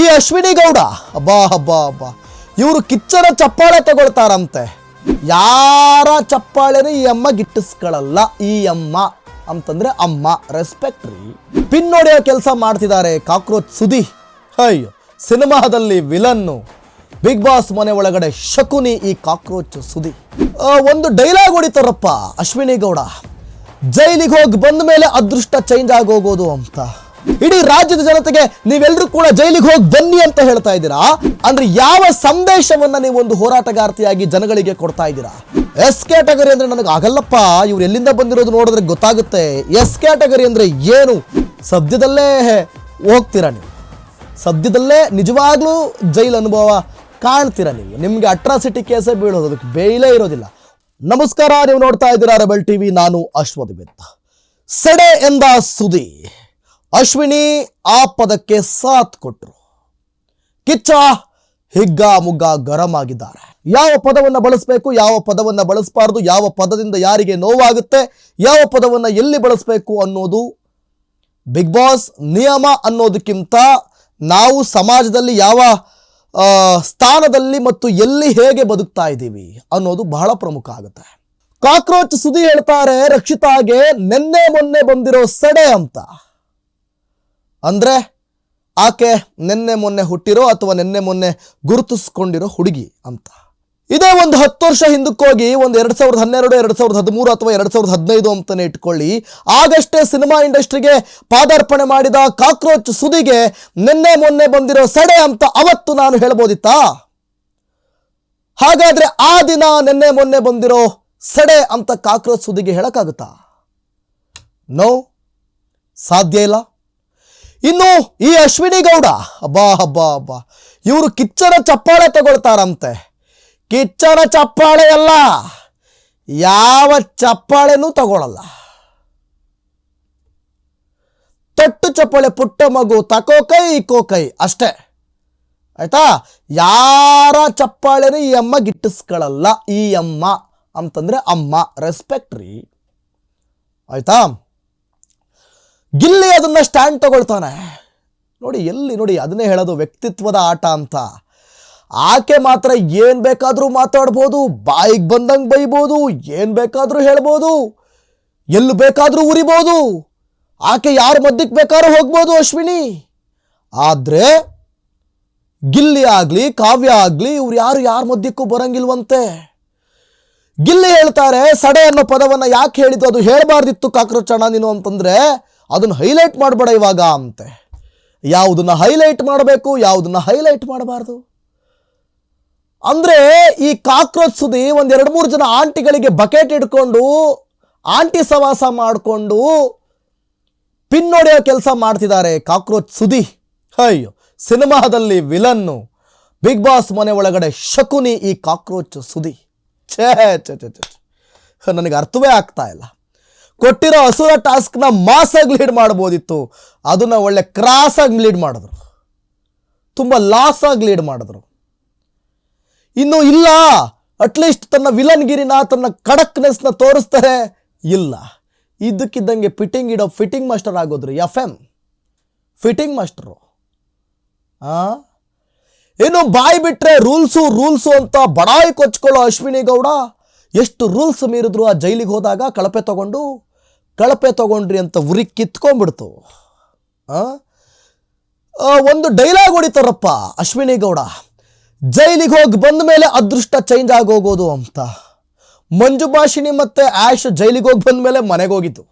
ಈ ಅಶ್ವಿನಿ ಗೌಡ, ಅಬ್ಬಾ ಅಬ್ಬಾ ಹಬ್ಬಾ ಇವರು ಕಿಚ್ಚರ ಚಪ್ಪಾಳೆ ತಗೊಳ್ತಾರಂತೆ. ಯಾರ ಚಪ್ಪಾಳೆನೂ ಈ ಅಮ್ಮ ಗಿಟ್ಟಿಸ್ಕೊಳ್ಳಲ್ಲ ಈ ಅಮ್ಮ ಅಂತಂದ್ರೆ ಅಮ್ಮ ರೆಸ್ಪೆಕ್ಟ್ ರೀ. ಪಿನ್ ಹೊಡೆಯೋ ಕೆಲಸ ಮಾಡ್ತಿದ್ದಾರೆ ಕಾಕ್ರೋಚ್ ಸುದಿ. ಅಯ್ಯೋ, ಸಿನಿಮಾದಲ್ಲಿ ವಿಲನ್ನು. ಬಿಗ್ ಬಾಸ್ ಮನೆ ಒಳಗಡೆ ಶಕುನಿ ಈ ಕಾಕ್ರೋಚ್ ಸುದಿ. ಒಂದು ಡೈಲಾಗ್ ಹೊಡಿತಾರಪ್ಪ ಅಶ್ವಿನಿ ಗೌಡ. ಜೈಲಿಗೆ ಹೋಗಿ ಬಂದ ಮೇಲೆ ಅದೃಷ್ಟ ಚೇಂಜ್ ಆಗೋಗೋದು ಅಂತ. ಇಡೀ ರಾಜ್ಯದ ಜನತೆಗೆ ನೀವೆಲ್ಲರೂ ಕೂಡ ಜೈಲಿಗೆ ಹೋಗಿ ಬನ್ನಿ ಅಂತ ಹೇಳ್ತಾ ಇದ್ದೀರಾ? ಅಂದ್ರೆ ಯಾವ ಸಂದೇಶವನ್ನ ನೀವು ಒಂದು ಹೋರಾಟಗಾರ್ತಿಯಾಗಿ ಜನಗಳಿಗೆ ಕೊಡ್ತಾ ಇದ್ದೀರಾ? ಎಸ್ ಕ್ಯಾಟಗರಿ ಅಂದ್ರೆ ನನಗೆ ಆಗಲ್ಲಪ್ಪ. ಇವ್ರು ಎಲ್ಲಿಂದ ಬಂದಿರೋದು ನೋಡಿದ್ರೆ ಗೊತ್ತಾಗುತ್ತೆ. ಎಸ್ ಕ್ಯಾಟಗರಿ ಅಂದ್ರೆ ಏನು? ಸದ್ಯದಲ್ಲೇ ಹೋಗ್ತೀರಾ ನೀವು? ಸದ್ಯದಲ್ಲೇ ನಿಜವಾಗ್ಲೂ ಜೈಲ್ ಅನುಭವ ಕಾಣ್ತೀರ ನೀವು? ನಿಮಗೆ ಅಟ್ರಾಸಿಟಿ ಕೇಸೇ ಬೀಳೋದು, ಅದಕ್ಕೆ ಇರೋದಿಲ್ಲ. ನಮಸ್ಕಾರ, ನೀವು ನೋಡ್ತಾ ಇದ್ದೀರಾ ರೆಬಲ್ ಟಿವಿ. ನಾನು ಅಶ್ವಥ್ ಬೆತ್ತ. ಸೆಡೆ ಎಂದ ಸುದಿ ಅಶ್ವಿನಿ ಆ ಪದಕ್ಕೆ ಸಾಥ್ ಕೊಟ್ಟರು ಕಿಚ್ಚ ಹಿಗ್ಗ ಮುಗ್ಗ ಗರಂ ಆಗಿದ್ದಾರೆ. ಯಾವ ಪದವನ್ನು ಬಳಸಬೇಕು, ಯಾವ ಪದವನ್ನು ಬಳಸಬಾರದು, ಯಾವ ಪದದಿಂದ ಯಾರಿಗೆ ನೋವಾಗುತ್ತೆ, ಯಾವ ಪದವನ್ನು ಎಲ್ಲಿ ಬಳಸಬೇಕು ಅನ್ನೋದು ಬಿಗ್ ಬಾಸ್ ನಿಯಮ ಅನ್ನೋದಕ್ಕಿಂತ ನಾವು ಸಮಾಜದಲ್ಲಿ ಯಾವ ಸ್ಥಾನದಲ್ಲಿ ಮತ್ತು ಎಲ್ಲಿ ಹೇಗೆ ಬದುಕ್ತಾ ಇದ್ದೀವಿ ಅನ್ನೋದು ಬಹಳ ಪ್ರಮುಖ ಆಗುತ್ತೆ. ಕಾಕ್ರೋಚ್ ಸುದಿ ಹೇಳ್ತಾರೆ, ರಕ್ಷಿತಾಗೆ ನಿನ್ನೆ ಮೊನ್ನೆ ಬಂದಿರೋ ಸಡೆ ಅಂತ. ಅಂದ್ರೆ ಆಕೆ ನಿನ್ನೆ ಮೊನ್ನೆ ಹುಟ್ಟಿರೋ ಅಥವಾ ನಿನ್ನೆ ಮೊನ್ನೆ ಗುರುತಿಸ್ಕೊಂಡಿರೋ ಹುಡುಗಿ ಅಂತ. ಇದೇ ಒಂದು ಹತ್ತು ವರ್ಷ ಹಿಂದಕ್ಕೋಗಿ ಒಂದು ಎರಡು ಸಾವಿರದ ಹನ್ನೆರಡು, ಎರಡು ಸಾವಿರದ ಹದಿಮೂರು ಅಥವಾ ಎರಡು ಸಾವಿರದ ಹದಿನೈದು ಅಂತಲೇ ಇಟ್ಕೊಳ್ಳಿ. ಆಗಷ್ಟೇ ಸಿನಿಮಾ ಇಂಡಸ್ಟ್ರಿಗೆ ಪಾದಾರ್ಪಣೆ ಮಾಡಿದ ಕಾಕ್ರೋಚ್ ಸುದಿಗೆ ನಿನ್ನೆ ಮೊನ್ನೆ ಬಂದಿರೋ ಸಡೆ ಅಂತ ಅವತ್ತು ನಾನು ಹೇಳ್ಬೋದಿತ್ತಾ? ಹಾಗಾದ್ರೆ ಆ ದಿನ ನಿನ್ನೆ ಮೊನ್ನೆ ಬಂದಿರೋ ಸಡೆ ಅಂತ ಕಾಕ್ರೋಚ್ ಸುದಿಗೆ ಹೇಳಕ್ಕಾಗುತ್ತಾ? ನೋ, ಸಾಧ್ಯ ಇಲ್ಲ. ಇನ್ನು ಈ ಅಶ್ವಿನಿ ಗೌಡ, ಅಬ್ಬಾ ಅಬ್ಬಾ ಹಬ್ಬಾ ಇವರು ಕಿಚ್ಚನ ಚಪ್ಪಾಳೆ ತಗೊಳ್ತಾರಂತೆ. ಕಿಚ್ಚನ ಚಪ್ಪಾಳೆ ಅಲ್ಲ, ಯಾವ ಚಪ್ಪಾಳೆನೂ ತಗೊಳ್ಳಲ್ಲ ತಟ್ಟು ಚಪ್ಪಾಳೆ ಪುಟ್ಟ ಮಗು, ತಕೋ ಕೈ, ಇಕೋ ಕೈ, ಅಷ್ಟೇ. ಆಯ್ತಾ? ಯಾರ ಚಪ್ಪಾಳೆನೂ ಈ ಅಮ್ಮ ಗಿಟ್ಟಿಸ್ಕೊಳ್ಳಲ್ಲ ಈ ಅಮ್ಮ ಅಂತಂದ್ರೆ ಅಮ್ಮ ರೆಸ್ಪೆಕ್ಟ್ ರೀ. ಆಯ್ತಾ? ಗಿಲ್ಲಿ ಅದನ್ನ ಸ್ಟ್ಯಾಂಡ್ ತಗೊಳ್ತಾನೆ. ನೋಡಿ, ಎಲ್ಲಿ ನೋಡಿ, ಅದನ್ನೇ ಹೇಳೋದು ವ್ಯಕ್ತಿತ್ವದ ಆಟ ಅಂತ. ಆಕೆ ಮಾತ್ರ ಏನು ಬೇಕಾದರೂ ಮಾತಾಡ್ಬೋದು, ಬಾಯಿಗೆ ಬಂದಂಗೆ ಬೈಬೋದು, ಏನು ಬೇಕಾದರೂ ಹೇಳ್ಬೋದು, ಎಲ್ಲಿ ಬೇಕಾದರೂ ಉರಿಬೋದು, ಆಕೆ ಯಾರ ಮಧ್ಯಕ್ಕೆ ಬೇಕಾದ್ರೂ ಹೋಗ್ಬೋದು ಅಶ್ವಿನಿ. ಆದ್ರೆ, ಗಿಲ್ಲಿ ಆಗಲಿ, ಕಾವ್ಯ ಆಗಲಿ, ಇವ್ರು ಯಾರು ಯಾರ ಮಧ್ಯಕ್ಕೂ ಬರಂಗಿಲ್ವಂತೆ. ಗಿಲ್ಲಿ ಹೇಳ್ತಾರೆ, ಸಡೆ ಅನ್ನೋ ಪದವನ್ನ ಯಾಕೆ ಹೇಳಿದ್ದು? ಅದು ಹೇಳಬಾರ್ದಿತ್ತು ಕಾಕ್ರೋಚಣ ನೀನು ಅಂತಂದ್ರೆ ಅದನ್ನ ಹೈಲೈಟ್ ಮಾಡಬೇಡ ಇವಾಗ ಅಂತೆ. ಯಾವುದನ್ನು ಹೈಲೈಟ್ ಮಾಡಬೇಕು, ಯಾವುದನ್ನು ಹೈಲೈಟ್ ಮಾಡಬಾರ್ದು. ಅಂದರೆ ಈ ಕಾಕ್ರೋಚ್ ಸುದಿ ಒಂದು ಎರಡು ಮೂರು ಜನ ಆಂಟಿಗಳಿಗೆ ಬಕೆಟ್ ಇಟ್ಕೊಂಡು, ಆಂಟಿ ಸವಾಸ ಮಾಡಿಕೊಂಡು ಪಿನ್ ಹೊಡೆಯೋ ಕೆಲಸ ಮಾಡ್ತಿದ್ದಾರೆ ಕಾಕ್ರೋಚ್ ಸುದಿ. ಅಯ್ಯೋ, ಸಿನಿಮಾದಲ್ಲಿ ವಿಲನ್ನು. ಬಿಗ್ ಬಾಸ್ ಮನೆ ಒಳಗಡೆ ಶಕುನಿ ಈ ಕಾಕ್ರೋಚ್ ಸುದಿ. ಛೇ ಛೇ ಛೇ ಛೇ ಛೇ. ನನಗೆ ಅರ್ಥವೇ ಆಗ್ತಾ ಇಲ್ಲ. ಕೊಟ್ಟಿರೋ ಹಸುರ ಟಾಸ್ಕ್ನ ಮಾಸಾಗಿ ಲೀಡ್ ಮಾಡ್ಬೋದಿತ್ತು. ಅದನ್ನ ಒಳ್ಳೆ ಕ್ರಾಸ್ ಆಗಿ ಲೀಡ್ ಮಾಡಿದ್ರು. ತುಂಬ ಲಾಸ್ ಆಗಿ ಲೀಡ್ ಮಾಡಿದ್ರು. ಇನ್ನು ಇಲ್ಲ. ಅಟ್ಲೀಸ್ಟ್ ತನ್ನ ವಿಲನ್ಗಿರಿನ ತನ್ನ ಕಡಕ್ನೆಸ್ನ ತೋರಿಸ್ತಾರೆ. ಇಲ್ಲ. ಇದ್ದಕ್ಕಿದ್ದಂಗೆ ಫಿಟ್ಟಿಂಗ್ ಇಡೋ ಫಿಟ್ಟಿಂಗ್ ಮಾಸ್ಟರ್ ಆಗೋದ್ರು ಎಫ್ ಎಂ ಫಿಟ್ಟಿಂಗ್ ಮಾಸ್ಟರು ಆ? ಏನು ಬಾಯಿ ಬಿಟ್ಟರೆ ರೂಲ್ಸು ರೂಲ್ಸು ಅಂತ ಬಡಾಯಿ ಕೊಚ್ಕೊಳ್ಳೋ ಅಶ್ವಿನಿ ಗೌಡ, ಎಷ್ಟು ರೂಲ್ಸ್ ಮೀರಿದ್ರು ಆ ಜೈಲಿಗೆ ಹೋದಾಗ ಕಳಪೆ ತಗೊಂಡು ಕಳಪೆ ತಗೊಂಡ್ರಿ ಅಂತ ಉರಿ ಕಿತ್ಕೊಂಡ್ಬಿಡ್ತು. ಒಂದು ಡೈಲಾಗ್ ಹೊಡಿತಾರಪ್ಪ ಅಶ್ವಿನಿ ಗೌಡ. ಜೈಲಿಗೆ ಹೋಗಿ ಬಂದ ಮೇಲೆ ಅದೃಷ್ಟ ಚೇಂಜ್ ಆಗೋಗೋದು ಅಂತ. ಮಂಜು ಭಾಷಿಣಿ ಮತ್ತೆ ಆಶ್ ಜೈಲಿಗೆ ಹೋಗಿ ಬಂದ ಮೇಲೆ ಮನೆಗೆ ಹೋಗಿತ್ತು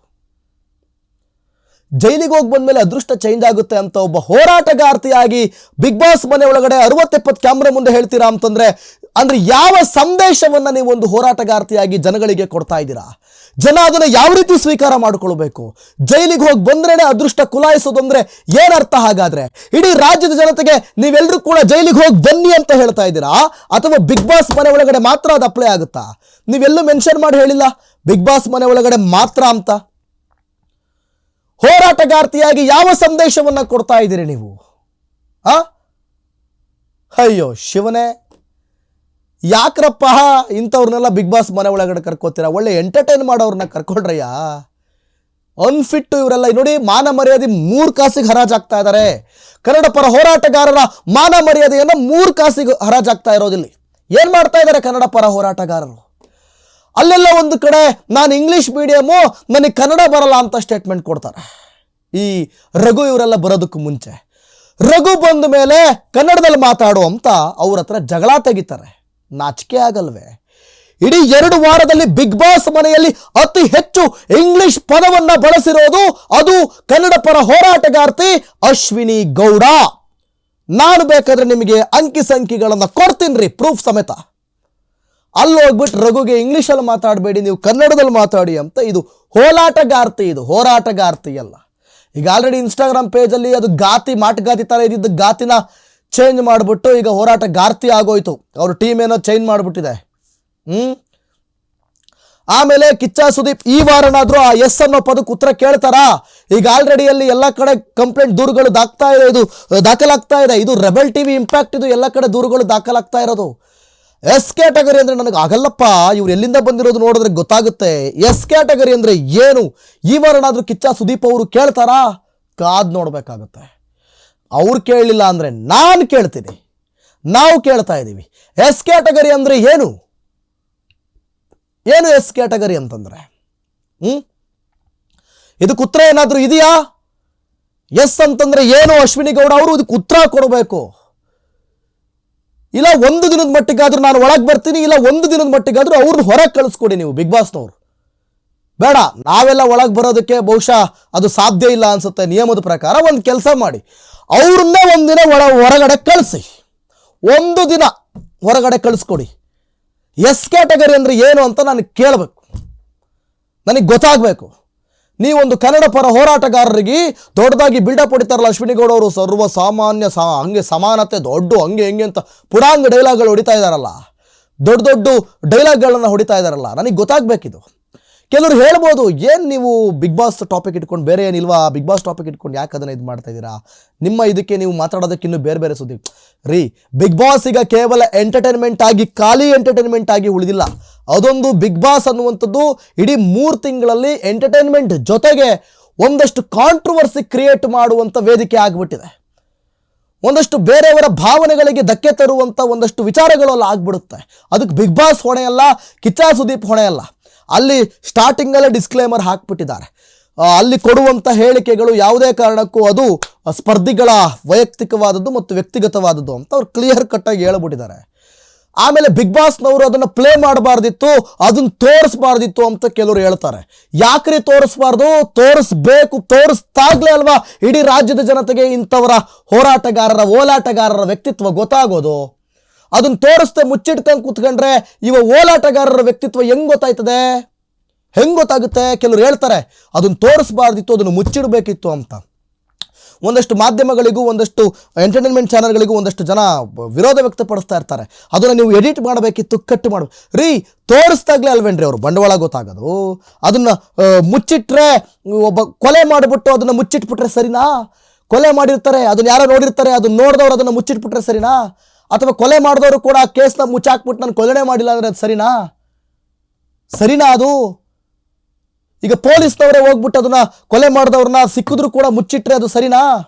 ಜೈಲಿಗೆ ಹೋಗಿ ಬಂದ್ಮೇಲೆ ಅದೃಷ್ಟ ಚೇಂಜ್ ಆಗುತ್ತೆ ಅಂತ ಒಬ್ಬ ಹೋರಾಟಗಾರ್ತಿಯಾಗಿ ಬಿಗ್ ಬಾಸ್ ಮನೆ ಒಳಗಡೆ ಅರವತ್ತೆಪ್ಪತ್ತು ಕ್ಯಾಮ್ರಾ ಮುಂದೆ ಹೇಳ್ತೀರಾ ಅಂತಂದ್ರೆ, ಅಂದ್ರೆ ಯಾವ ಸಂದೇಶವನ್ನ ನೀವು ಒಂದು ಹೋರಾಟಗಾರ್ತಿಯಾಗಿ ಜನಗಳಿಗೆ ಕೊಡ್ತಾ ಇದ್ದೀರಾ? ಜನ ಅದನ್ನ ಯಾವ ರೀತಿ ಸ್ವೀಕಾರ ಮಾಡಿಕೊಳ್ಬೇಕು? ಜೈಲಿಗೆ ಹೋಗಿ ಬಂದ್ರೇನೆ ಅದೃಷ್ಟ ಕುಲಾಯಿಸೋದು ಅಂದ್ರೆ ಏನರ್ಥ ಹಾಗಾದ್ರೆ? ಇಡೀ ರಾಜ್ಯದ ಜನತೆಗೆ ನೀವೆಲ್ಲರೂ ಕೂಡ ಜೈಲಿಗೆ ಹೋಗಿ ಬನ್ನಿ ಅಂತ ಹೇಳ್ತಾ ಇದ್ದೀರಾ? ಅಥವಾ ಬಿಗ್ ಬಾಸ್ ಮನೆ ಒಳಗಡೆ ಮಾತ್ರ ಅದು ಅಪ್ಲೈ ಆಗುತ್ತಾ? ನೀವೆಲ್ಲೂ ಮೆನ್ಷನ್ ಮಾಡಿ ಹೇಳಿಲ್ಲ ಬಿಗ್ ಬಾಸ್ ಮನೆ ಒಳಗಡೆ ಮಾತ್ರ ಅಂತ? ಹೋರಾಟಗಾರ್ತಿಯಾಗಿ ಯಾವ ಸಂದೇಶವನ್ನು ಕೊಡ್ತಾ ಇದ್ದೀರಿ ನೀವು? ಆ? ಅಯ್ಯೋ, ಶಿವನೇ, ಯಾಕ್ರಪ್ಪ ಇಂಥವ್ರನ್ನೆಲ್ಲ ಬಿಗ್ ಬಾಸ್ ಮನೆ ಒಳಗಡೆ ಕರ್ಕೋತೀರಾ? ಒಳ್ಳೆ ಎಂಟರ್ಟೈನ್ ಮಾಡೋರನ್ನ ಕರ್ಕೊಂಡ್ರಯ್ಯ ಅನ್ಫಿಟ್ಟು ಇವರೆಲ್ಲ ನೋಡಿ ಮಾನ ಮರ್ಯಾದೆ ಮೂರು ಕಾಸಿಗೆ ಹರಾಜಾಗ್ತಾ ಇದ್ದಾರೆ ಕನ್ನಡ ಪರ ಹೋರಾಟಗಾರರ ಮಾನ ಮರ್ಯಾದೆಯನ್ನು ಮೂರು ಕಾಸಿಗೆ ಹರಾಜಾಗ್ತಾ ಇರೋದಿಲ್ಲ. ಏನು ಮಾಡ್ತಾ ಇದ್ದಾರೆ ಕನ್ನಡ ಪರ ಹೋರಾಟಗಾರರು? ಅಲ್ಲೆಲ್ಲ ಒಂದು ಕಡೆ ನಾನು ಇಂಗ್ಲೀಷ್ ಮೀಡಿಯಮು ನನಗೆ ಕನ್ನಡ ಬರಲ್ಲ ಅಂತ ಸ್ಟೇಟ್ಮೆಂಟ್ ಕೊಡ್ತಾರೆ. ಈ ರಘು ಇವರೆಲ್ಲ ಬರೋದಕ್ಕೂ ಮುಂಚೆ. ರಘು ಬಂದ ಮೇಲೆ ಕನ್ನಡದಲ್ಲಿ ಮಾತಾಡು ಅಂತ ಅವ್ರ ಹತ್ರ ಜಗಳ ತೆಗಿತಾರೆ. ನಾಚಿಕೆ ಆಗಲ್ವೇ. ಇಡೀ ಎರಡು ವಾರದಲ್ಲಿ ಬಿಗ್ ಬಾಸ್ ಮನೆಯಲ್ಲಿ ಅತಿ ಹೆಚ್ಚು ಇಂಗ್ಲಿಷ್ ಪದವನ್ನ ಬಳಸಿರೋದು ಅದು ಕನ್ನಡ ಪರ ಹೋರಾಟಗಾರ್ತಿ ಅಶ್ವಿನಿ ಗೌಡ. ನಾನು ಬೇಕಾದ್ರೆ ನಿಮಗೆ ಅಂಕಿ ಸಂಖ್ಯೆಗಳನ್ನು ಕೊಡ್ತೀನಿ ರೀ ಪ್ರೂಫ್ ಸಮೇತ. ಅಲ್ಲಿ ಹೋಗ್ಬಿಟ್ಟು ರಘುಗೆ ಇಂಗ್ಲೀಷಲ್ಲಿ ಮಾತಾಡಬೇಡಿ, ನೀವು ಕನ್ನಡದಲ್ಲಿ ಮಾತಾಡಿ ಅಂತ ಇದು ಹೋಲಾಟಗಾರ್ತಿ, ಇದು ಹೋರಾಟಗಾರ್ತಿ ಅಲ್ಲ. ಈಗ ಆಲ್ರೆಡಿ ಇನ್ಸ್ಟಾಗ್ರಾಮ್ ಪೇಜಲ್ಲಿ ಅದು ಗಾತಿ ಮಾಟಗಾತಿ ಥರ ಇದ್ದಿದ್ದು ಗಾತಿನ ಚೇಂಜ್ ಮಾಡಿಬಿಟ್ಟು ಈಗ ಹೋರಾಟ ಗಾರ್ತಿ ಆಗೋಯ್ತು. ಅವ್ರ ಟೀಮ್ ಏನೋ ಚೇಂಜ್ ಮಾಡಿಬಿಟ್ಟಿದೆ. ಹ್ಞೂ ಆಮೇಲೆ ಕಿಚ್ಚ ಸುದೀಪ್, ಈ ವಾರನಾದರೂ ಆ ಎಸ್ ಅನ್ನೋ ಪದಕ್ಕೆ ಉತ್ತರ ಕೇಳ್ತಾರಾ? ಈಗ ಆಲ್ರೆಡಿ ಅಲ್ಲಿ ಎಲ್ಲ ಕಡೆ ಕಂಪ್ಲೇಂಟ್ ದೂರುಗಳು ದಾಖ್ತಾ ಇದೆ, ಇದು, ದಾಖಲಾಗ್ತಾ ಇದೆ. ಇದು ರೆಬೆಲ್ ಟಿವಿ ಇಂಪ್ಯಾಕ್ಟ್ ಇದು ಎಲ್ಲ ಕಡೆ ದೂರುಗಳು ದಾಖಲಾಗ್ತಾ ಇರೋದು. ಎಸ್ ಕ್ಯಾಟಗರಿ ಅಂದ್ರೆ ನನಗೆ ಆಗಲ್ಲಪ್ಪ. ಇವ್ರು ಎಲ್ಲಿಂದ ಬಂದಿರೋದು ನೋಡಿದ್ರೆ ಗೊತ್ತಾಗುತ್ತೆ. ಎಸ್ ಕ್ಯಾಟಗರಿ ಅಂದ್ರೆ ಏನು? ಈ ವಾರನಾದ್ರೂ ಕಿಚ್ಚ ಸುದೀಪ್ ಅವರು ಕೇಳ್ತಾರಾ? ಕಾದ್ ನೋಡಬೇಕಾಗುತ್ತೆ. ಅವ್ರು ಕೇಳಲಿಲ್ಲ ಅಂದ್ರೆ ನಾನು ಕೇಳ್ತೀನಿ. ನಾವು ಕೇಳ್ತಾ ಇದ್ದೀವಿ ಎಸ್ ಕ್ಯಾಟಗರಿ ಅಂದ್ರೆ ಏನು? ಏನು ಎಸ್ ಕ್ಯಾಟಗರಿ ಅಂತಂದ್ರೆ? ಹ್ಞೂ ಇದಕ್ಕೆ ಉತ್ತರ ಏನಾದರೂ ಇದೆಯಾ? ಎಸ್ ಅಂತಂದ್ರೆ ಏನು ಅಶ್ವಿನಿ ಗೌಡ ಅವರು ಇದಕ್ಕೆ ಉತ್ತರ ಕೊಡಬೇಕು. ಇಲ್ಲ ಒಂದು ದಿನದ ಮಟ್ಟಿಗಾದ್ರೂ ನಾನು ಒಳಗೆ ಬರ್ತೀನಿ, ಇಲ್ಲ ಒಂದು ದಿನದ ಮಟ್ಟಿಗಾದ್ರೂ ಅವ್ರನ್ನ ಹೊರಗೆ ಕಳಿಸ್ಕೊಡಿ ನೀವು, ಬಿಗ್ ಬಾಸ್ನವ್ರು. ಬೇಡ, ನಾವೆಲ್ಲ ಒಳಗೆ ಬರೋದಕ್ಕೆ ಬಹುಶಃ ಅದು ಸಾಧ್ಯ ಇಲ್ಲ ಅನಿಸುತ್ತೆ, ನಿಯಮದ ಪ್ರಕಾರ ಒಂದು ಕೆಲಸ ಮಾಡಿ. ಅವ್ರನ್ನ ಒಂದಿನ ಒಳ, ಹೊರಗಡೆ ಕಳಿಸಿ. ಒಂದು ದಿನ ಹೊರಗಡೆ ಕಳಿಸ್ಕೊಡಿ. ಎಸ್ ಕ್ಯಾಟಗರಿ ಅಂದರೆ ಏನು ಅಂತ ನನಗೆ ಕೇಳಬೇಕು. ನನಗೆ ಗೊತ್ತಾಗಬೇಕು. ನೀವೊಂದು ಕನ್ನಡ ಪರ ಹೋರಾಟಗಾರರಿಗೆ ದೊಡ್ಡದಾಗಿ ಬಿಲ್ಡಪ್ ಹೊಡಿತಾರಲ್ಲ ಅಶ್ವಿನಿಗೌಡ ಅವರು ಸರ್ವ ಸಾಮಾನ್ಯ ಸಾ, ಹಂಗೆ ಸಮಾನತೆ, ದೊಡ್ಡ, ಹಂಗೆ ಹೆಂಗೆ ಅಂತ ಪುರಾಂಗ ಡೈಲಾಗ್ಗಳು ಹೊಡಿತಾ ಇದ್ದಾರಲ್ಲ ದೊಡ್ಡ ದೊಡ್ಡ ಡೈಲಾಗ್ಗಳನ್ನು ಹೊಡಿತಾ ಇದ್ದಾರಲ್ಲ ನನಗೆ ಗೊತ್ತಾಗಬೇಕಿದು. ಕೆಲವರು ಹೇಳ್ಬೋದು, ಏನು ನೀವು ಬಿಗ್ ಬಾಸ್ ಟಾಪಿಕ್ ಇಟ್ಕೊಂಡು ಬೇರೆ ಏನಿಲ್ವಾ? ಬಿಗ್ ಬಾಸ್ ಟಾಪಿಕ್ ಇಟ್ಕೊಂಡು ಯಾಕೆ ಅದನ್ನು ಇದು ಮಾಡ್ತಾ ಇದ್ದೀರಾ? ನಿಮ್ಮ ಇದಕ್ಕೆ ನೀವು ಮಾತಾಡೋದಕ್ಕೆ ಇನ್ನೂ ಬೇರೆ ಬೇರೆ ಸುದ್ದಿ. ರೀ ಬಿಗ್ ಬಾಸ್ ಈಗ ಕೇವಲ ಎಂಟರ್ಟೈನ್ಮೆಂಟ್ ಆಗಿ, ಖಾಲಿ ಎಂಟರ್ಟೈನ್ಮೆಂಟ್ ಆಗಿ ಉಳಿದಿಲ್ಲ. ಅದೊಂದು ಬಿಗ್ ಬಾಸ್ ಅನ್ನುವಂಥದ್ದು ಇಡೀ ಮೂರು ತಿಂಗಳಲ್ಲಿ ಎಂಟರ್ಟೈನ್ಮೆಂಟ್ ಜೊತೆಗೆ ಒಂದಷ್ಟು ಕಾಂಟ್ರವರ್ಸಿ ಕ್ರಿಯೇಟ್ ಮಾಡುವಂಥ ವೇದಿಕೆ ಆಗಿಬಿಟ್ಟಿದೆ. ಒಂದಷ್ಟು ಬೇರೆಯವರ ಭಾವನೆಗಳಿಗೆ ಧಕ್ಕೆ ತರುವಂಥ ಒಂದಷ್ಟು ವಿಚಾರಗಳು ಆಗ್ಬಿಡುತ್ತೆ. ಅದಕ್ಕೆ ಬಿಗ್ ಬಾಸ್ ಹೊಣೆ ಅಲ್ಲ ಕಿಚ್ಚ ಸುದೀಪ್ ಹೊಣೆ ಅಲ್ಲ ಅಲ್ಲಿ ಸ್ಟಾರ್ಟಿಂಗಲ್ಲೇ ಡಿಸ್ಕ್ಲೇಮರ್ ಹಾಕ್ಬಿಟ್ಟಿದ್ದಾರೆ. ಅಲ್ಲಿ ಕೊಡುವಂಥ ಹೇಳಿಕೆಗಳು ಯಾವುದೇ ಕಾರಣಕ್ಕೂ ಅದು ಸ್ಪರ್ಧಿಗಳ ವೈಯಕ್ತಿಕವಾದದ್ದು ಮತ್ತು ವ್ಯಕ್ತಿಗತವಾದದ್ದು ಅಂತ ಅವ್ರು ಕ್ಲಿಯರ್ ಕಟ್ಟಾಗಿ ಹೇಳ್ಬಿಟ್ಟಿದ್ದಾರೆ. ಆಮೇಲೆ ಬಿಗ್ ಬಾಸ್ನವರು ಅದನ್ನು ಪ್ಲೇ ಮಾಡಬಾರ್ದಿತ್ತು ಅದನ್ನು ತೋರಿಸ್ಬಾರ್ದಿತ್ತು ಅಂತ ಕೆಲವರು ಹೇಳ್ತಾರೆ. ಯಾಕ್ರಿ ತೋರಿಸ್ಬಾರ್ದು? ತೋರಿಸ್ಬೇಕು, ತೋರಿಸ್ತಾಗ್ಲೇ ಅಲ್ವಾ? ಇಡೀ ರಾಜ್ಯದ ಜನತೆಗೆ ಇಂಥವರ ಹೋರಾಟಗಾರರ, ಓಲಾಟಗಾರರ ವ್ಯಕ್ತಿತ್ವ ಗೊತ್ತಾಗೋದು? ಅದನ್ನ ತೋರಿಸ್ದೆ ಮುಚ್ಚಿಟ್ಕೊಂಡು ಕೂತ್ಕೊಂಡ್ರೆ ಇವ ಓಲಾಟಗಾರರ ವ್ಯಕ್ತಿತ್ವ ಹೆಂಗ್ ಗೊತ್ತಾಯ್ತದೆ? ಹೆಂಗ್ ಗೊತ್ತಾಗುತ್ತೆ? ಕೆಲವರು ಹೇಳ್ತಾರೆ, ಅದನ್ನ ತೋರಿಸ್ಬಾರ್ದಿತ್ತು, ಅದನ್ನು ಮುಚ್ಚಿಡಬೇಕಿತ್ತು ಅಂತ. ಒಂದಷ್ಟು ಮಾಧ್ಯಮಗಳಿಗೂ, ಒಂದಷ್ಟು ಎಂಟರ್ಟೈನ್ಮೆಂಟ್ ಚಾನಲ್ಗಳಿಗೂ ಒಂದಷ್ಟು ಜನ ವಿರೋಧ ವ್ಯಕ್ತಪಡಿಸ್ತಾ ಇರ್ತಾರೆ. ಅದನ್ನು ನೀವು ಎಡಿಟ್ ಮಾಡಬೇಕಿತ್ತು ಕಟ್ ಮಾಡ. ರೀ, ತೋರಿಸ್ದಾಗ್ಲೇ ಅಲ್ವೇನ್ರಿ ಅವರು? ಬಂಡವಾಳ ಗೊತ್ತಾಗೋದು. ಅದನ್ನು ಮುಚ್ಚಿಟ್ರೆ ಒಬ್ಬ ಕೊಲೆ ಮಾಡಿಬಿಟ್ಟು ಅದನ್ನು ಮುಚ್ಚಿಟ್ಬಿಟ್ರೆ ಸರಿನಾ? ಕೊಲೆ ಮಾಡಿರ್ತಾರೆ, ಅದನ್ನ ಯಾರೋ ನೋಡಿರ್ತಾರೆ, ಅದನ್ನ ನೋಡಿದವ್ರು ಅದನ್ನು ಮುಚ್ಚಿಟ್ಬಿಟ್ರೆ ಸರಿನಾ? ಅಥವಾ ಕೊಲೆ ಮಾಡಿದವರು ಕೂಡ ಆ ಕೇಸ್ನ ಮುಚ್ಚಾಕ್ಬಿಟ್ಟು ನಾನು ಕೊಲೆನೇ ಮಾಡಿಲ್ಲ ಅಂದರೆ ಅದು ಸರಿನಾ? ಸರಿನಾ ಅದು? ಈಗ ಪೊಲೀಸ್ನವರೇ ಹೋಗ್ಬಿಟ್ಟು ಅದನ್ನ ಕೊಲೆ ಮಾಡಿದವ್ರನ್ನ ಸಿಕ್ಕಿದ್ರು ಕೂಡ ಮುಚ್ಚಿಟ್ರೆ ಅದು ಸರಿನಾ?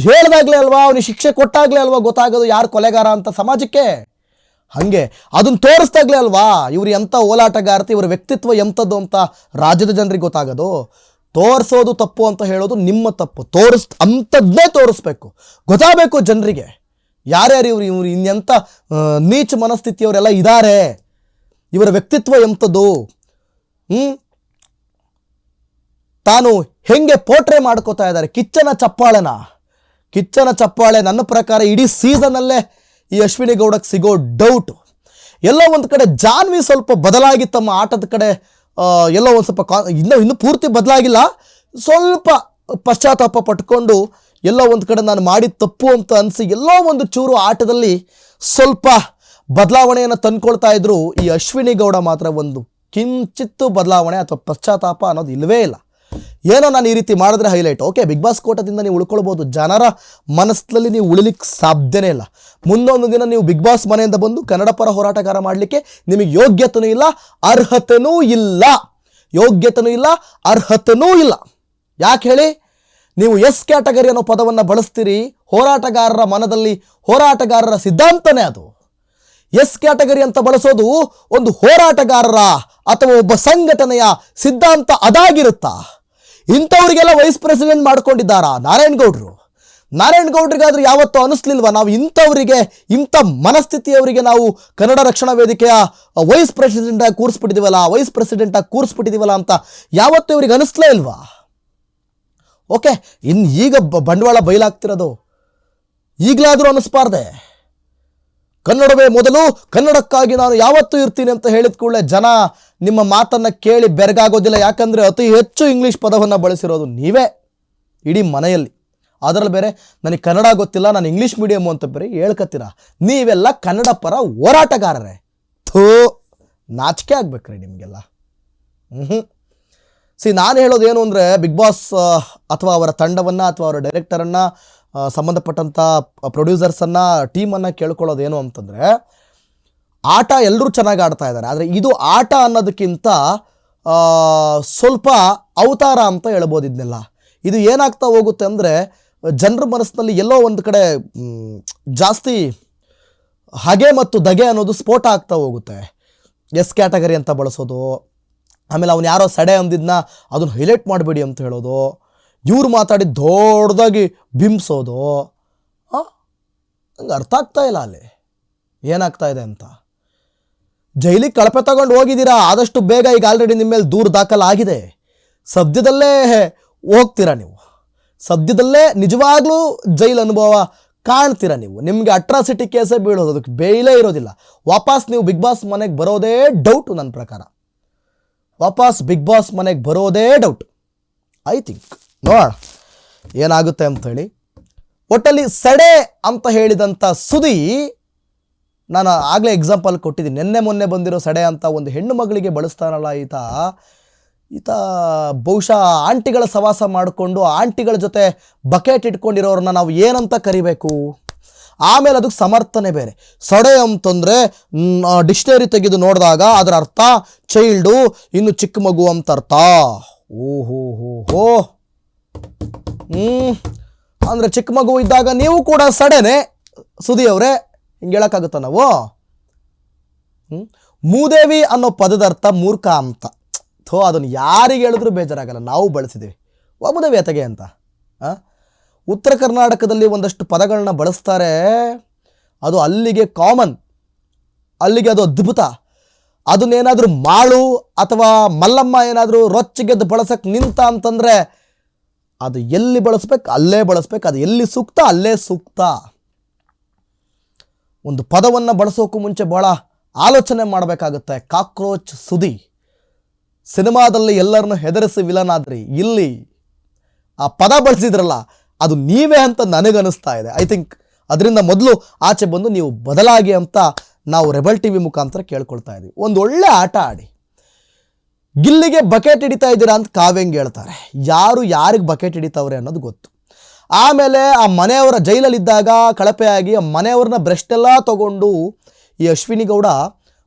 ಹೇಳ್ದಾಗ್ಲೇ ಅಲ್ವಾ, ಅವನಿಗೆ ಶಿಕ್ಷೆ ಕೊಟ್ಟಾಗ್ಲೇ ಅಲ್ವಾ ಗೊತ್ತಾಗೋದು ಯಾರು ಕೊಲೆಗಾರ ಅಂತ ಸಮಾಜಕ್ಕೆ? ಹಾಗೆ ಅದನ್ನ ತೋರಿಸ್ದಾಗ್ಲೇ ಅಲ್ವಾ, ಇವ್ರು ಎಂಥ ಓಲಾಟಗಾರತಿ, ಇವರ ವ್ಯಕ್ತಿತ್ವ ಎಂಥದ್ದು ಅಂತ ರಾಜ್ಯದ ಜನರಿಗೆ ಗೊತ್ತಾಗೋದು? ತೋರಿಸೋದು ತಪ್ಪು ಅಂತ ಹೇಳೋದು ನಿಮ್ಮ ತಪ್ಪು, ತೋರಿಸ್ ಅಂಥದ್ದೇ ತೋರಿಸ್ಬೇಕು. ಗೊತ್ತಾಗಬೇಕು ಜನರಿಗೆ. ಯಾರ್ಯಾರು ಇವರು ಇವರು ಇನ್ನೆಂಥ ನೀಚ ಮನಸ್ಥಿತಿಯವರೆಲ್ಲ ಇದ್ದಾರೆ ಇವರ ವ್ಯಕ್ತಿತ್ವ ಎಂಥದ್ದು ತಾನು ಹೆಂಗೆ ಪೋಟ್ರೆ ಮಾಡ್ಕೋತಾ ಇದ್ದಾರೆ? ಕಿಚ್ಚನ ಚಪ್ಪಾಳೆನ? ಕಿಚ್ಚನ ಚಪ್ಪಾಳೆ ನನ್ನ ಪ್ರಕಾರ ಇಡೀ ಸೀಸನಲ್ಲೇ ಈ ಅಶ್ವಿನಿ ಗೌಡಕ್ಕೆ ಸಿಗೋ ಡೌಟು ಎಲ್ಲೋ ಒಂದು ಕಡೆ ಜಾನ್ವಿ ಸ್ವಲ್ಪ ಬದಲಾಗಿ ತಮ್ಮ ಆಟದ ಕಡೆ ಎಲ್ಲೋ ಒಂದು ಸ್ವಲ್ಪ ಕಾ ಇನ್ನೂ ಇನ್ನೂ ಪೂರ್ತಿ ಬದಲಾಗಿಲ್ಲ. ಸ್ವಲ್ಪ ಪಶ್ಚಾತ್ತಾಪ ಪಟ್ಕೊಂಡು ಎಲ್ಲೋ ಒಂದು ಕಡೆ ನಾನು ಮಾಡಿದ ತಪ್ಪು ಅಂತ ಅನಿಸಿ ಎಲ್ಲೋ ಒಂದು ಚೂರು ಆಟದಲ್ಲಿ ಸ್ವಲ್ಪ ಬದಲಾವಣೆಯನ್ನು ತಂದ್ಕೊಳ್ತಾ ಇದ್ರು ಈ ಅಶ್ವಿನಿ ಗೌಡ ಮಾತ್ರ ಒಂದು ಕಿಂಚಿತ್ತು ಬದಲಾವಣೆ ಅಥವಾ ಪಶ್ಚಾತ್ತಾಪ ಅನ್ನೋದು ಇಲ್ಲವೇ ಇಲ್ಲ. ಏನೋ ನಾನು ಈ ರೀತಿ ಮಾಡಿದ್ರೆ ಹೈಲೈಟ್ ಓಕೆ ಬಿಗ್ ಬಾಸ್ ಕೋಟದಿಂದ ನೀವು ಉಳ್ಕೊಳ್ಬೋದು. ಜನರ ಮನಸ್ಸಲ್ಲಿ ನೀವು ಉಳಿಲಿಕ್ಕೆ ಸಾಧ್ಯನೇ ಇಲ್ಲ. ಮುಂದೊಂದು ದಿನ ನೀವು ಬಿಗ್ ಬಾಸ್ ಮನೆಯಿಂದ ಬಂದು ಕನ್ನಡ ಪರ ಹೋರಾಟಗಾರ ಮಾಡಲಿಕ್ಕೆ ನಿಮಗೆ ಯೋಗ್ಯತೆನೂ ಇಲ್ಲ, ಅರ್ಹತೆನೂ ಇಲ್ಲ. ಯೋಗ್ಯತೆನೂ ಇಲ್ಲ, ಅರ್ಹತೆನೂ ಇಲ್ಲ. ಯಾಕೆ ಹೇಳಿ? ನೀವು ಎಸ್ ಕ್ಯಾಟಗರಿ ಅನ್ನೋ ಪದವನ್ನು ಬಳಸ್ತೀರಿ, ಹೋರಾಟಗಾರರ ಮನದಲ್ಲಿ ಹೋರಾಟಗಾರರ ಸಿದ್ಧಾಂತನೇ ಅದು. ಎಸ್ ಕ್ಯಾಟಗರಿ ಅಂತ ಬಳಸೋದು ಒಂದು ಹೋರಾಟಗಾರರ ಅಥವಾ ಒಬ್ಬ ಸಂಘಟನೆಯ ಸಿದ್ಧಾಂತ ಅದಾಗಿರುತ್ತಾ? ಇಂಥವ್ರಿಗೆಲ್ಲ ವೈಸ್ ಪ್ರೆಸಿಡೆಂಟ್ ಮಾಡ್ಕೊಂಡಿದ್ದಾರಾ ನಾರಾಯಣಗೌಡರು ನಾರಾಯಣಗೌಡರಿಗಾದ್ರೂ ಯಾವತ್ತೂ ಅನಿಸ್ಲಿಲ್ವಾ? ನಾವು ಇಂಥವರಿಗೆ, ಇಂಥ ಮನಸ್ಥಿತಿಯವರಿಗೆ ನಾವು ಕನ್ನಡ ರಕ್ಷಣಾ ವೇದಿಕೆಯ ವೈಸ್ ಪ್ರೆಸಿಡೆಂಟಾಗಿ ಆಗಿ ಕೂರಿಸ್ಬಿಟ್ಟಿದೀವಲ್ಲ, ವೈಸ್ ಪ್ರೆಸಿಡೆಂಟಾಗಿ ಕೂರಿಸ್ಬಿಟ್ಟಿದೀವಲ್ಲ ಅಂತ ಯಾವತ್ತೂ ಇವ್ರಿಗೆ ಅನಿಸ್ಲೇ ಇಲ್ವಾ? ಓಕೆ ಇನ್ನು ಈಗ ಬಂಡವಾಳ ಬಯಲಾಗ್ತಿರೋದು. ಈಗಲಾದರೂ ಅನಿಸ್ಬಾರ್ದೆ. ಕನ್ನಡವೇ ಮೊದಲು, ಕನ್ನಡಕ್ಕಾಗಿ ನಾನು ಯಾವತ್ತೂ ಇರ್ತೀನಿ ಅಂತ ಹೇಳಿದ ಕೂಡಲೇ ಜನ ನಿಮ್ಮ ಮಾತನ್ನು ಕೇಳಿ ಬೆರಗಾಗೋದಿಲ್ಲ. ಯಾಕಂದರೆ ಅತಿ ಹೆಚ್ಚು ಇಂಗ್ಲೀಷ್ ಪದವನ್ನು ಬಳಸಿರೋದು ನೀವೇ, ಇಡೀ ಮನೆಯಲ್ಲಿ. ಅದರಲ್ಲಿ ಬೇರೆ, ನನಗೆ ಕನ್ನಡ ಗೊತ್ತಿಲ್ಲ, ನಾನು ಇಂಗ್ಲೀಷ್ ಮೀಡಿಯಮ್ ಅಂತ ಬೇರೆ ಹೇಳ್ಕತ್ತೀರ? ನೀವೆಲ್ಲ ಕನ್ನಡ ಪರ ಹೋರಾಟಗಾರರೇ. ಥೂ, ನಾಚಿಕೆ ಆಗ್ಬೇಕ್ರಿ ನಿಮಗೆಲ್ಲ. ಹ್ಞೂ ಸಿ ನಾನು ಹೇಳೋದು ಏನು ಅಂದರೆ ಬಿಗ್ ಬಾಸ್ ಅಥವಾ ಅವರ ತಂಡವನ್ನು ಅಥವಾ ಅವರ ಡೈರೆಕ್ಟರನ್ನು ಸಂಬಂಧಪಟ್ಟಂಥ ಪ್ರೊಡ್ಯೂಸರ್ಸನ್ನು ಟೀಮನ್ನು ಕೇಳ್ಕೊಳ್ಳೋದೇನು ಅಂತಂದರೆ, ಆಟ ಎಲ್ಲರೂ ಚೆನ್ನಾಗಿ ಆಡ್ತಾ ಇದ್ದಾರೆ ಆದರೆ ಇದು ಆಟ ಅನ್ನೋದಕ್ಕಿಂತ ಸ್ವಲ್ಪ ಅವತಾರ ಅಂತ ಹೇಳ್ಬೋದು ಇದನ್ನೆಲ್ಲ ಇದು ಏನಾಗ್ತಾ ಹೋಗುತ್ತೆ ಅಂದರೆ, ಜನರ ಮನಸ್ಸಿನಲ್ಲಿ ಎಲ್ಲೋ ಒಂದು ಕಡೆ ಜಾಸ್ತಿ ಹಗೆ ಮತ್ತು ದಗೆ ಅನ್ನೋದು ಸ್ಫೋಟ ಆಗ್ತಾ ಹೋಗುತ್ತೆ. ಎಸ್ ಕ್ಯಾಟಗರಿ ಅಂತ ಬಳಸೋದು ಆಮೇಲೆ ಅವ್ನು ಯಾರೋ ಸಡೆ ಅಂದಿದ್ನ, ಅದನ್ನು ಹೈಲೈಟ್ ಮಾಡಬೇಡಿ ಅಂತ ಹೇಳೋದು. ಇವ್ರು ಮಾತಾಡಿ ದೊಡ್ಡದಾಗಿ ಬಿಂಬಿಸೋದು. ನಂಗೆ ಅರ್ಥ ಆಗ್ತಾ ಇಲ್ಲ ಅಲ್ಲಿ. ಏನಾಗ್ತಾ ಇದೆ ಅಂತ. ಜೈಲಿಗೆ ಕಳಪೆ ತಗೊಂಡು ಹೋಗಿದ್ದೀರಾ? ಆದಷ್ಟು ಬೇಗ ಈಗ ಆಲ್ರೆಡಿ ನಿಮ್ಮ ಮೇಲೆ ದೂರು ದಾಖಲಾಗಿದೆ ಸದ್ಯದಲ್ಲೇ ಹೋಗ್ತೀರಾ ನೀವು? ಸದ್ಯದಲ್ಲೇ ನಿಜವಾಗ್ಲೂ ಜೈಲ್ ಅನುಭವ ಕಾಣ್ತೀರಾ ನೀವು? ನಿಮಗೆ ಅಟ್ರಾಸಿಟಿ ಕೇಸೇ ಬೀಳೋದು, ಅದಕ್ಕೆ ಬೇಯಲೇ ಇರೋದಿಲ್ಲ. ವಾಪಸ್ ನೀವು ಬಿಗ್ ಬಾಸ್ ಮನೆಗೆ ಬರೋದೇ ಡೌಟು ನನ್ನ ಪ್ರಕಾರ. ವಾಪಸ್ ಬಿಗ್ ಬಾಸ್ ಮನೆಗೆ ಬರೋದೇ ಡೌಟ್ ಐ ಥಿಂಕ್ ನೋಡೋಣ. ಏನಾಗುತ್ತೆ ಅಂಥೇಳಿ ಒಟ್ಟಲ್ಲಿ ಸಡೆ ಅಂತ ಹೇಳಿದಂಥ ಸುದಿ, ನಾನು ಆಗಲೇ ಎಕ್ಸಾಂಪಲ್ ಕೊಟ್ಟಿದ್ದೀನಿ. ನಿನ್ನೆ ಮೊನ್ನೆ ಬಂದಿರೋ ಸಡೆ ಅಂತ ಒಂದು ಹೆಣ್ಣು ಮಗಳಿಗೆ ಬಳಸ್ತಾನಲ್ಲ ಈತ. ಈತ ಬಹುಶಃ ಆಂಟಿಗಳ ಸವಾಸ ಮಾಡಿಕೊಂಡು ಆಂಟಿಗಳ ಜೊತೆ ಬಕೆಟ್ ಇಟ್ಕೊಂಡಿರೋರನ್ನ ನಾವು ಏನಂತ ಕರಿಬೇಕು? ಆಮೇಲೆ ಅದಕ್ಕೆ ಸಮರ್ಥನೆ ಬೇರೆ. ಸಡೆ ಅಂತಂದರೆ ಡಿಕ್ಷನರಿ ತೆಗೆದು ನೋಡಿದಾಗ ಅದರ ಅರ್ಥ ಚೈಲ್ಡು ಇನ್ನು ಚಿಕ್ಕ ಮಗು ಅಂತ ಅರ್ಥ. ಓಹೋ ಹೋ ಹೋ ಹ್ಞೂ ಅಂದರೆ ಚಿಕ್ಕ ಮಗು ಇದ್ದಾಗ ನೀವು ಕೂಡ ಸಡೆನೆ, ಸುದಿ ಅವರೇ, ಹಿಂಗೆ ಹೇಳೋಕ್ಕಾಗುತ್ತ ನಾವು? ಹ್ಞೂ ಮೂದೇವಿ ಅನ್ನೋ ಪದದ ಅರ್ಥ ಮೂರ್ಖ ಅಂತ. ಥೋ, ಅದನ್ನು ಯಾರಿಗೆ ಹೇಳಿದ್ರು ಬೇಜಾರಾಗಲ್ಲ. ನಾವು ಬಳಸಿದ್ದೀವಿ. ವಾಮದೇವಿ ಅತಗೆ ಅಂತ. ಆ? ಉತ್ತರ ಕರ್ನಾಟಕದಲ್ಲಿ ಒಂದಷ್ಟು ಪದಗಳನ್ನ ಬಳಸ್ತಾರೆ. ಅದು ಅಲ್ಲಿಗೆ ಕಾಮನ್ ಅಲ್ಲಿಗೆ ಅದು ಅದ್ಭುತ. ಅದನ್ನೇನಾದರೂ ಮಾಳು ಅಥವಾ ಮಲ್ಲಮ್ಮ ಏನಾದರೂ ರೊಚ್ಚಿಗೆದ್ದು ಬಳಸಕ್ಕೆ ನಿಂತ ಅಂತಂದರೆ ಅದು ಎಲ್ಲಿ ಬಳಸ್ಬೇಕು, ಅಲ್ಲೇ ಬಳಸ್ಬೇಕು, ಅದು ಎಲ್ಲಿ ಸೂಕ್ತ ಅಲ್ಲೇ ಸೂಕ್ತ. ಒಂದು ಪದವನ್ನು ಬಳಸೋಕ್ಕೂ ಮುಂಚೆ ಭಾಳ ಆಲೋಚನೆ ಮಾಡಬೇಕಾಗುತ್ತೆ. ಕಾಕ್ರೋಚ್ ಸುದಿ. ಸಿನಿಮಾದಲ್ಲಿ ಎಲ್ಲರನ್ನು ಹೆದರಿಸಿ ವಿಲನಾದ್ರಿ ಇಲ್ಲಿ ಆ ಪದ ಬಳಸಿದ್ರಲ್ಲ ಅದು ನೀವೇ ಅಂತ ನನಗನ್ನಿಸ್ತಾ ಇದೆ. ಐ ಥಿಂಕ್ ಅದರಿಂದ ಮೊದಲು ಆಚೆ ಬಂದು ನೀವು ಬದಲಾಗಿ ಅಂತ ನಾವು ರೆಬಲ್ ಟಿ ವಿ ಮುಖಾಂತರ ಕೇಳ್ಕೊಳ್ತಾ ಇದ್ದೀವಿ ಒಂದು ಒಳ್ಳೆ ಆಟ ಆಡಿ. ಗಿಲ್ಲಿಗೆ ಬಕೆಟ್ ಹಿಡಿತಾ ಇದ್ದೀರಾ ಅಂತ ಕಾವ್ಯಂಗೆ ಹೇಳ್ತಾರೆ. ಯಾರು ಯಾರಿಗೆ ಬಕೆಟ್ ಹಿಡಿತಾವ್ರೆ ಅನ್ನೋದು ಗೊತ್ತು. ಆಮೇಲೆ ಆ ಮನೆಯವರ ಜೈಲಲ್ಲಿದ್ದಾಗ ಕಳಪೆಯಾಗಿ ಆ ಮನೆಯವ್ರನ್ನ ಬ್ರಷ್ ಎಲ್ಲ ತಗೊಂಡು ಈ ಅಶ್ವಿನಿ ಗೌಡ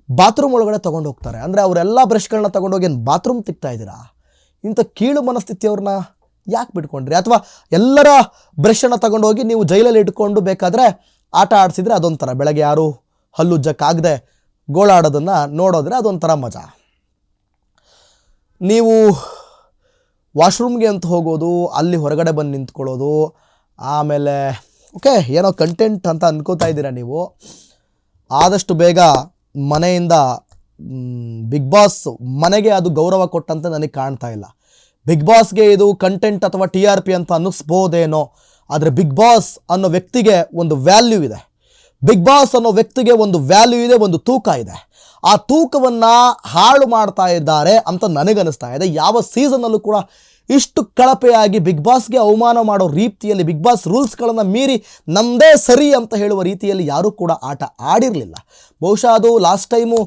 ಬಾತ್ರೂಮ್ ಒಳಗಡೆ ತೊಗೊಂಡು ಹೋಗ್ತಾರೆ. ಅಂದರೆ ಅವರೆಲ್ಲ ಬ್ರಷ್ಗಳನ್ನ ತೊಗೊಂಡೋಗಿ ಏನು ಬಾತ್ರೂಮ್ ತಿಕ್ತಾ ಇದ್ದೀರಾ? ಇಂಥ ಕೀಳು ಮನಸ್ಥಿತಿಯವ್ರನ್ನ ಯಾಕೆ ಬಿಟ್ಕೊಂಡ್ರಿ? ಅಥವಾ ಎಲ್ಲರ ಬ್ರಷನ್ನು ತಗೊಂಡೋಗಿ ನೀವು ಜೈಲಲ್ಲಿ ಇಟ್ಕೊಂಡು ಬೇಕಾದರೆ ಆಟ ಆಡಿಸಿದರೆ ಅದೊಂಥರ? ಬೆಳಗ್ಗೆ ಯಾರು ಹಲ್ಲುಜ್ಜಕ್ಕಾಗದೆ ಗೋಳಾಡೋದನ್ನು ನೋಡೋದ್ರೆ ಅದೊಂಥರ ಮಜಾ. ನೀವು ವಾಶ್ರೂಮ್ಗೆ ಅಂತ ಹೋಗೋದು, ಅಲ್ಲಿ ಹೊರಗಡೆ ಬಂದು ನಿಂತ್ಕೊಳ್ಳೋದು, ಆಮೇಲೆ, ಓಕೆ, ಏನೋ ಕಂಟೆಂಟ್ ಅಂತ ಅನ್ಕೋತಾ ಇದ್ದೀರಾ ನೀವು? ಆದಷ್ಟು ಬೇಗ ಮನೆಯಿಂದ ಬಿಗ್ ಬಾಸ್ ಮನೆಗೆ ಅದು ಗೌರವ ಕೊಟ್ಟಂತೆ ನನಗೆ ಕಾಣ್ತಾ ಇಲ್ಲ. ಬಿಗ್ ಬಾಸ್ಗೆ ಇದು ಕಂಟೆಂಟ್ ಅಥವಾ ಟಿ ಆರ್ ಪಿ ಅಂತ ಅನ್ನಿಸ್ಬೋದೇನೋ, ಆದರೆ ಬಿಗ್ ಬಾಸ್ ಅನ್ನೋ ವ್ಯಕ್ತಿಗೆ ಒಂದು ವ್ಯಾಲ್ಯೂ ಇದೆ. ಬಿಗ್ ಬಾಸ್ ಅನ್ನೋ ವ್ಯಕ್ತಿಗೆ ಒಂದು ವ್ಯಾಲ್ಯೂ ಇದೆ, ಒಂದು ತೂಕ ಇದೆ. ಆ ತೂಕವನ್ನು ಹಾಳು ಮಾಡ್ತಾ ಇದ್ದಾರೆ ಅಂತ ನನಗನ್ನಿಸ್ತಾ ಇದೆ. ಯಾವ ಸೀಸನಲ್ಲೂ ಕೂಡ ಇಷ್ಟು ಕಳಪೆಯಾಗಿ ಬಿಗ್ ಬಾಸ್ಗೆ ಅವಮಾನ ಮಾಡೋ ರೀತಿಯಲ್ಲಿ ಬಿಗ್ ಬಾಸ್ ರೂಲ್ಸ್ಗಳನ್ನು ಮೀರಿ ನಮ್ಮದೇ ಸರಿ ಅಂತ ಹೇಳುವ ರೀತಿಯಲ್ಲಿ ಯಾರೂ ಕೂಡ ಆಟ ಆಡಿರಲಿಲ್ಲ. ಬಹುಶಃ ಅದು ಲಾಸ್ಟ್ ಟೈಮು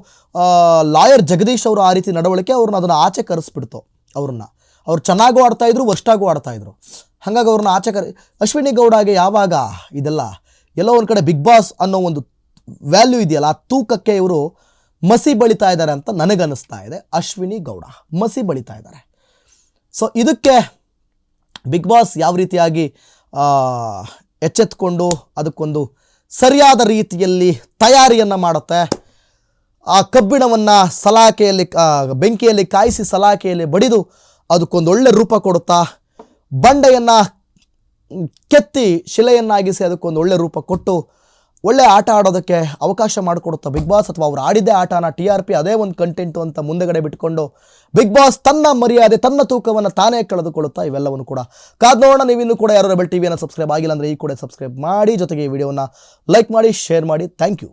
ಲಾಯರ್ ಜಗದೀಶ್ ಅವರು ಆ ರೀತಿ ನಡವಳಿಕೆ ಅವ್ರನ್ನ ಅದನ್ನು ಆಚೆ ಕರೆಸ್ಬಿಡ್ತು ಅವ್ರನ್ನ. ಅವ್ರು ಚೆನ್ನಾಗೂ ಆಡ್ತಾಯಿದ್ರು ವರ್ಷಾಗೂ ಆಡ್ತಾಯಿದ್ರು ಹಾಗಾಗಿ ಅವ್ರನ್ನ ಆಚೆ ಕರೆ, ಅಶ್ವಿನಿ ಗೌಡಗೆ ಯಾವಾಗ ಇದೆಲ್ಲ ಎಲ್ಲೋ ಒಂದು ಕಡೆ ಬಿಗ್ ಬಾಸ್ ಅನ್ನೋ ಒಂದು ವ್ಯಾಲ್ಯೂ ಇದೆಯಲ್ಲ, ಆ ತೂಕಕ್ಕೆ ಇವರು ಮಸಿ ಬಳಿತಾ ಇದ್ದಾರೆ ಅಂತ ನನಗನ್ನಿಸ್ತಾ ಇದೆ. ಅಶ್ವಿನಿ ಗೌಡ ಮಸಿ ಬಳಿತಾ ಇದ್ದಾರೆ. ಸೊ ಇದಕ್ಕೆ ಬಿಗ್ ಬಾಸ್ ಯಾವ ರೀತಿಯಾಗಿ ಎಚ್ಚೆತ್ಕೊಂಡು ಅದಕ್ಕೊಂದು ಸರಿಯಾದ ರೀತಿಯಲ್ಲಿ ತಯಾರಿಯನ್ನು ಮಾಡುತ್ತೆ, ಆ ಕಬ್ಬಿಣವನ್ನು ಸಲಾಕೆಯಲ್ಲಿ ಬೆಂಕಿಯಲ್ಲಿ ಕಾಯಿಸಿ ಸಲಾಕೆಯಲ್ಲಿ ಬಡಿದು ಅದಕ್ಕೊಂದು ಒಳ್ಳೆ ರೂಪ ಕೊಡುತ್ತಾ ಬಂಡೆಯನ್ನು ಕೆತ್ತಿ ಶಿಲೆಯನ್ನಾಗಿಸಿ ಅದಕ್ಕೊಂದು ಒಳ್ಳೆ ರೂಪ ಕೊಟ್ಟು ಒಳ್ಳೆ ಆಟ ಆಡೋದಕ್ಕೆ ಅವಕಾಶ ಮಾಡಿಕೊಡುತ್ತಾ ಬಿಗ್ ಬಾಸ್ ಅಥವಾ ಅವರು ಆಡಿದ್ದೇ ಆಟನ ಟಿ ಆರ್ ಪಿ ಅದೇ ಒಂದು ಕಂಟೆಂಟು ಅಂತ ಮುಂದೆಗಡೆ ಬಿಟ್ಕೊಂಡು ಬಿಗ್ ಬಾಸ್ ತನ್ನ ಮರ್ಯಾದೆ, ತನ್ನ ತೂಕವನ್ನು ತಾನೇ ಕಳೆದುಕೊಳ್ಳುತ್ತಾ ಇವೆಲ್ಲವನ್ನು ಕೂಡ. ಕಾದ್ ನೋಡೋಣ, ನೀವಿನ್ನೂ ಕೂಡ ಯಾರು ರೆಬಲ್ ಟಿವಿಯನ್ನು ಸಬ್ಸ್ಕ್ರೈಬ್ ಆಗಿಲ್ಲ ಅಂದರೆ ಈ ಕೂಡ ಸಬ್ಸ್ಕ್ರೈಬ್ ಮಾಡಿ. ಜೊತೆಗೆ ಈ ವಿಡಿಯೋನ ಲೈಕ್ ಮಾಡಿ ಶೇರ್ ಮಾಡಿ. Thank you